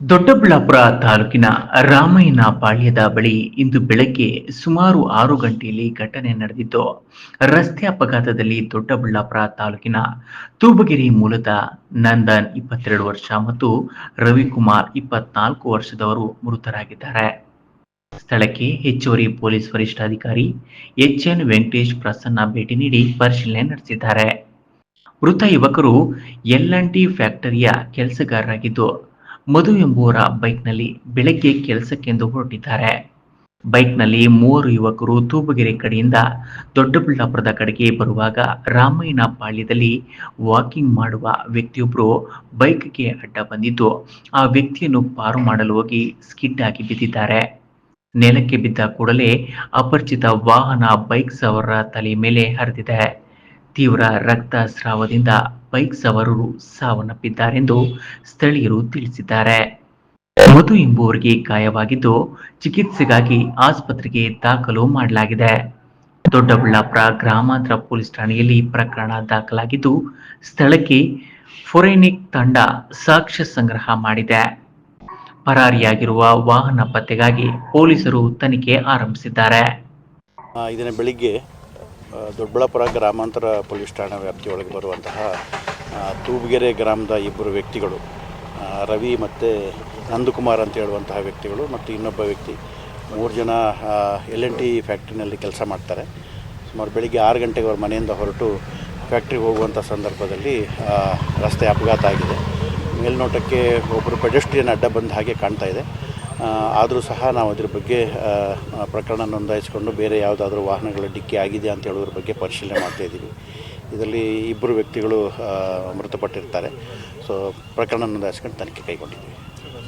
ದೊಡ್ಡಬಳ್ಳಾಪುರ ತಾಲೂಕಿನ ರಾಮಯ್ಯನ ಪಾಳ್ಯದ ಬಳಿ ಇಂದು ಬೆಳಗ್ಗೆ ಸುಮಾರು ಆರು ಗಂಟೆಯಲ್ಲಿ ಘಟನೆ ನಡೆದಿದ್ದು, ರಸ್ತೆ ಅಪಘಾತದಲ್ಲಿ ದೊಡ್ಡಬಳ್ಳಾಪುರ ತಾಲೂಕಿನ ತೂಬಗಿರಿ ಮೂಲದ ನಂದನ್ ಇಪ್ಪತ್ತೆರಡು ವರ್ಷ ಮತ್ತು ರವಿಕುಮಾರ್ ಇಪ್ಪತ್ನಾಲ್ಕು ವರ್ಷದವರು ಮೃತರಾಗಿದ್ದಾರೆ. ಸ್ಥಳಕ್ಕೆ ಹೆಚ್ಚುವರಿ ಪೊಲೀಸ್ ವರಿಷ್ಠಾಧಿಕಾರಿ ಎಚ್ ಎನ್ ವೆಂಕಟೇಶ್ ಪ್ರಸನ್ನ ಭೇಟಿ ನೀಡಿ ಪರಿಶೀಲನೆ ನಡೆಸಿದ್ದಾರೆ. ಮೃತ ಯುವಕರು ಎಲ್ ಅಂಡ್ ಟಿ ಫ್ಯಾಕ್ಟರಿಯ ಕೆಲಸಗಾರರಾಗಿದ್ದು, ಮಧು ಎಂಬುವರ ಬೈಕ್ನಲ್ಲಿ ಬೆಳಗ್ಗೆ ಕೆಲಸಕ್ಕೆಂದು ಹೊರಟಿದ್ದಾರೆ. ಬೈಕ್ನಲ್ಲಿ ಮೂವರು ಯುವಕರು ತೂಬಗೆರೆ ಕಡೆಯಿಂದ ದೊಡ್ಡಬಳ್ಳಾಪುರದ ಕಡೆಗೆ ಬರುವಾಗ ರಾಮಯ್ಯನ ಪಾಳ್ಯದಲ್ಲಿ ವಾಕಿಂಗ್ ಮಾಡುವ ವ್ಯಕ್ತಿಯೊಬ್ಬರು ಬೈಕ್ಗೆ ಅಡ್ಡ ಬಂದಿದ್ದು, ಆ ವ್ಯಕ್ತಿಯನ್ನು ಪಾರು ಮಾಡಲು ಹೋಗಿ ಸ್ಕಿಡ್ ಆಗಿ ಬಿದ್ದಿದ್ದಾರೆ. ನೆಲಕ್ಕೆ ಬಿದ್ದ ಕೂಡಲೇ ಅಪರಿಚಿತ ವಾಹನ ಬೈಕ್ ಸವಾರರ ತಲೆ ಮೇಲೆ ಹರಿದಿದೆ. ತೀವ್ರ ರಕ್ತಸ್ರಾವದಿಂದ ಬೈಕ್ ಸವಾರರು ಸಾವನ್ನಪ್ಪಿದ್ದಾರೆಂದು ಸ್ಥಳೀಯರು ತಿಳಿಸಿದ್ದಾರೆ. ಮಧು ಎಂಬುವರಿಗೆ ಗಾಯವಾಗಿದ್ದು ಚಿಕಿತ್ಸೆಗಾಗಿ ಆಸ್ಪತ್ರೆಗೆ ದಾಖಲು ಮಾಡಲಾಗಿದೆ. ದೊಡ್ಡಬಳ್ಳಾಪುರ ಗ್ರಾಮಾಂತರ ಪೊಲೀಸ್ ಠಾಣೆಯಲ್ಲಿ ಪ್ರಕರಣ ದಾಖಲಾಗಿದ್ದು ಸ್ಥಳಕ್ಕೆ ಫೊರೆನಿಕ್ ತಂಡ ಸಾಕ್ಷ್ಯ ಸಂಗ್ರಹ ಮಾಡಿದೆ. ಪರಾರಿಯಾಗಿರುವ ವಾಹನ ಪತ್ತೆಗಾಗಿ ಪೊಲೀಸರು ತನಿಖೆ ಆರಂಭಿಸಿದ್ದಾರೆ. ಬೆಳಿಗ್ಗೆ ದೊಡ್ಡಬಳ್ಳಾಪುರ ಗ್ರಾಮಾಂತರ ಪೊಲೀಸ್ ಠಾಣಾ ವ್ಯಾಪ್ತಿಯೊಳಗೆ ಬರುವಂತಹ ತೂಬಗೆರೆ ಗ್ರಾಮದ ಇಬ್ಬರು ವ್ಯಕ್ತಿಗಳು ರವಿ ಮತ್ತು ನಂದಕುಮಾರ್ ಅಂತ ಹೇಳುವಂತಹ ವ್ಯಕ್ತಿಗಳು ಮತ್ತು ಇನ್ನೊಬ್ಬ ವ್ಯಕ್ತಿ. ಮೂರು ಜನ ಎಲ್ ಎನ್ ಟಿ ಫ್ಯಾಕ್ಟ್ರಿನಲ್ಲಿ ಕೆಲಸ ಮಾಡ್ತಾರೆ. ಸುಮಾರು ಬೆಳಿಗ್ಗೆ ಆರು ಗಂಟೆಗೆ ಅವ್ರ ಮನೆಯಿಂದ ಹೊರಟು ಫ್ಯಾಕ್ಟ್ರಿಗೆ ಹೋಗುವಂಥ ಸಂದರ್ಭದಲ್ಲಿ ರಸ್ತೆ ಅಪಘಾತ ಆಗಿದೆ. ಮೇಲ್ನೋಟಕ್ಕೆ ಒಬ್ಬರು ಪೆಡೆಸ್ಟ್ರಿಯನ್ ಅಡ್ಡ ಬಂದ ಹಾಗೆ ಕಾಣ್ತಾ ಇದೆ. ಆದರೂ ಸಹ ನಾವು ಅದ್ರ ಬಗ್ಗೆ ಪ್ರಕರಣ ನೋಂದಾಯಿಸಿಕೊಂಡು ಬೇರೆ ಯಾವುದಾದ್ರೂ ವಾಹನಗಳ ಡಿಕ್ಕಿ ಆಗಿದೆ ಅಂತ ಹೇಳೋದ್ರ ಬಗ್ಗೆ ಪರಿಶೀಲನೆ ಮಾಡ್ತಾ ಇದ್ದೀವಿ. ಇದರಲ್ಲಿ ಇಬ್ಬರು ವ್ಯಕ್ತಿಗಳು ಮೃತಪಟ್ಟಿರ್ತಾರೆ. ಸೊ ಪ್ರಕರಣ ನೋಂದಾಯಿಸ್ಕೊಂಡು ತನಿಖೆ ಕೈಗೊಂಡಿದ್ದೀವಿ.